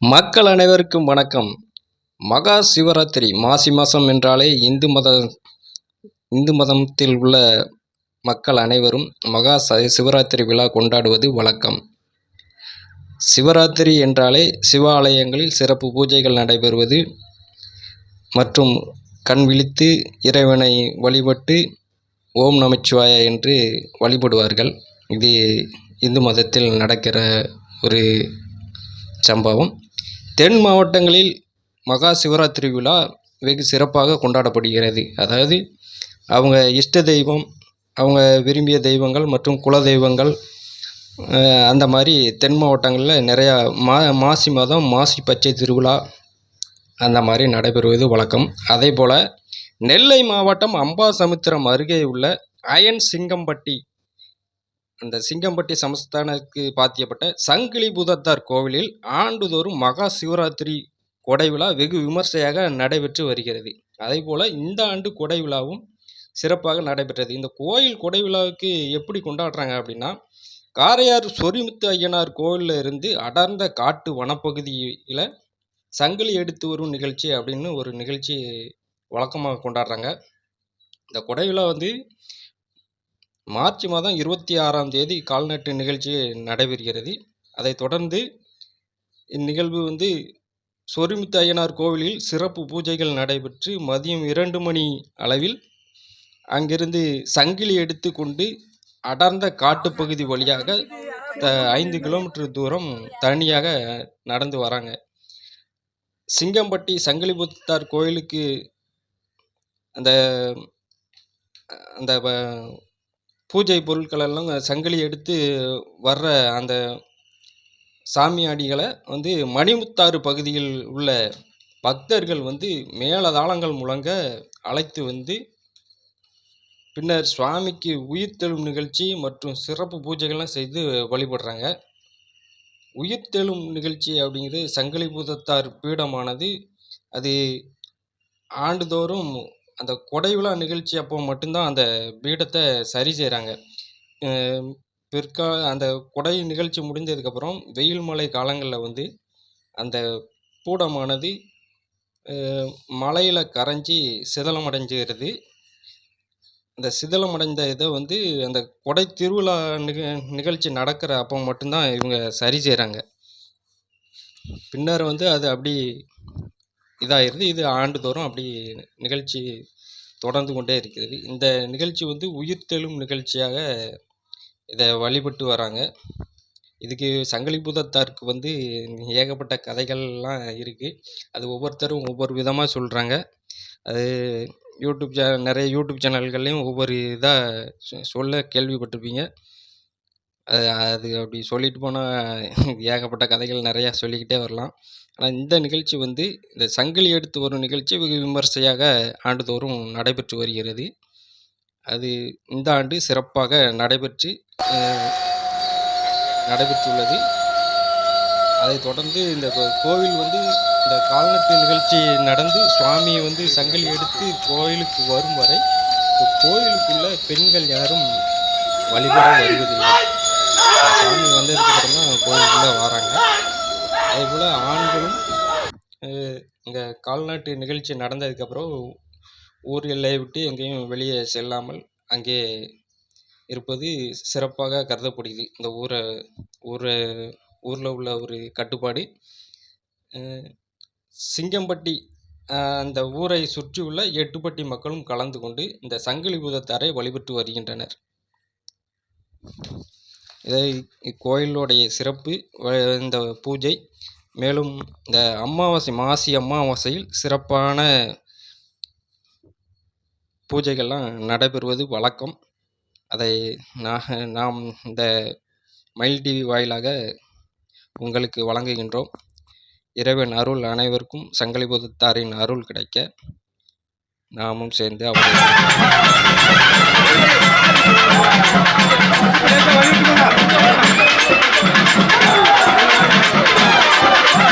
மக்கள் அனைவருக்கும் வணக்கம். மகா சிவராத்திரி மாசி மாதம் என்றாலே இந்து மத இந்து மதத்தில் உள்ள மக்கள் அனைவரும் மகா ச சிவராத்திரி விழா கொண்டாடுவது வழக்கம். சிவராத்திரி என்றாலே சிவாலயங்களில் சிறப்பு பூஜைகள் நடைபெறுவது மற்றும் கண் விழித்து இறைவனை வழிபட்டு ஓம் நமச்சிவாய என்று வழிபடுவார்கள். இது இந்து மதத்தில் நடக்கிற ஒரு சம்பவம். தென் மாவட்டங்களில் மகா சிவராத்திரி விழா வெகு சிறப்பாக கொண்டாடப்படுகிறது. அதாவது அவங்க இஷ்ட தெய்வம் அவங்க விரும்பிய தெய்வங்கள் மற்றும் குல தெய்வங்கள் அந்த மாதிரி தென் மாவட்டங்களில் நிறையா மா மாசி மாதம் மாசி பச்சை திருவிழா அந்த மாதிரி நடைபெறுவது வழக்கம். அதே போல் நெல்லை மாவட்டம் அம்பாசமுத்திரம் அருகே உள்ள அயன் சிங்கம்பட்டி அந்த சிங்கம்பட்டி சமஸ்தானத்துக்கு பாத்தியப்பட்ட சங்கிலி பூதத்தார் கோவிலில் ஆண்டுதோறும் மகா சிவராத்திரி கொடை விழா வெகு விமர்சையாக நடைபெற்று வருகிறது. அதே போல் இந்த ஆண்டு கொடை விழாவும் சிறப்பாக நடைபெற்றது. இந்த கோயில் கொடை விழாவுக்கு எப்படி கொண்டாடுறாங்க அப்படின்னா காரையார் சொரிமுத்து ஐயனார் கோவிலில் இருந்து அடர்ந்த காட்டு வனப்பகுதியில் சங்கிலி எடுத்து வரும் நிகழ்ச்சி அப்படின்னு ஒரு நிகழ்ச்சி வழக்கமாக கொண்டாடுறாங்க. இந்த கொடை விழா வந்து மார்ச் மாதம் இருபத்தி ஆறாம் தேதி கால்நட்டு நிகழ்ச்சி நடைபெறுகிறது. அதைத் தொடர்ந்து இந்நிகழ்வு வந்து சொரிமுத்து ஐயனார் கோவிலில் சிறப்பு பூஜைகள் நடைபெற்று மதியம் இரண்டு மணி அளவில் அங்கிருந்து சங்கிலி எடுத்து கொண்டு அடர்ந்த காட்டுப்பகுதி வழியாக த ஐந்து கிலோமீட்டர் தூரம் தனியாக நடந்து வராங்க. சிங்கம்பட்டி சங்கிலிபுத்தார் கோயிலுக்கு அந்த அந்த பூஜை பொருட்களெல்லாம் சங்கிலி எடுத்து வர்ற அந்த சாமியாடிகளை வந்து மணிமுத்தாறு பகுதியில் உள்ள பக்தர்கள் வந்து மேளதாளங்கள் முழங்க அழைத்து வந்து பின்னர் சுவாமிக்கு உயிர்த்தெழும் நிகழ்ச்சி மற்றும் சிறப்பு பூஜைகள்லாம் செய்து வழிபடுறாங்க. உயிர்த்தெழும் நிகழ்ச்சி அப்படிங்கிறது சங்கிலிபுதத்தார் பீடமானது. அது ஆண்டுதோறும் அந்த கொடை விழா நிகழ்ச்சி அப்போ மட்டும்தான் அந்த பீடத்தை சரி செய்கிறாங்க பிற்கால அந்த கொடை நிகழ்ச்சி முடிஞ்சதுக்கப்புறம் வெயில் மழை காலங்களில் வந்து அந்த பூடமானது மலையில் கரைஞ்சி சிதலமடைஞ்சிருது. அந்த சிதலமடைந்த இதை வந்து அந்த கொடை திருவிழா நிக நிகழ்ச்சி நடக்கிற அப்போ மட்டும்தான் இவங்க சரி செய்கிறாங்க பின்னர் வந்து அது அப்படி இதாகிருது இது ஆண்டுதோறும் அப்படி நிகழ்ச்சி தொடர்ந்து கொண்டே இருக்கிறது. இந்த நிகழ்ச்சி வந்து உயிர்த்தெழும் நிகழ்ச்சியாக இதை வழிபட்டு வராங்க. இதுக்கு சங்கிலிபுதத்தாருக்கு வந்து ஏகப்பட்ட கதைகள்லாம் இருக்குது அது ஒவ்வொருத்தரும் ஒவ்வொரு விதமாக சொல்கிறாங்க அது யூடியூப் சே நிறைய யூடியூப் சேனல்கள்லையும் ஒவ்வொரு இதாக சொல்ல கேள்விப்பட்டிருப்பீங்க. அது அது அப்படி சொல்லிட்டு போனால் ஏகப்பட்ட கதைகள் நிறையா சொல்லிக்கிட்டே வரலாம். ஆனால் இந்த நிகழ்ச்சி வந்து இந்த சங்கிலி எடுத்து வரும் நிகழ்ச்சி வெகு விமர்சையாக ஆண்டுதோறும் நடைபெற்று வருகிறது. அது இந்த ஆண்டு சிறப்பாக நடைபெற்று நடைபெற்றுள்ளது. அதைத் தொடர்ந்து இந்த கோவில் வந்து இந்த கால்நட்டு நிகழ்ச்சி நடந்து சுவாமியை வந்து சங்கிலி எடுத்து கோயிலுக்கு வரும் வரை கோயிலுக்குள்ள பெண்கள் யாரும் வழிபட வருவதில்லை. சாமி வந்ததுக்கப்புறம் தான் கோயிலுக்குள்ளே வராங்க. அதேபோல் ஆண்களும் இங்கே கால்நாட்டு நிகழ்ச்சி நடந்ததுக்கப்புறம் ஊர் எல்லையை விட்டு எங்கேயும் வெளியே செல்லாமல் அங்கே இருப்பது சிறப்பாக கருதப்படுகிறது. இந்த ஊரை ஊரை ஊரில் உள்ள ஒரு கட்டுப்பாடு. சிங்கம்பட்டி அந்த ஊரை சுற்றியுள்ள எட்டுப்பட்டி மக்களும் கலந்து கொண்டு இந்த சங்கிலி பூதத்தாரை வழிபட்டு வருகின்றனர். இதை இக்கோயிலுடைய சிறப்பு இந்த பூஜை. மேலும் இந்த அமாவாசை மாசி அமாவாசையில் சிறப்பான பூஜைகள்லாம் நடைபெறுவது வழக்கம். அதை நாம் இந்த மயில் டிவி வாயிலாக உங்களுக்கு வழங்குகின்றோம். இறைவன் அருள் அனைவருக்கும் சங்கலிபுதத்தாரின் அருள் கிடைக்க நாமும் சேர்ந்து அவரை Thank you.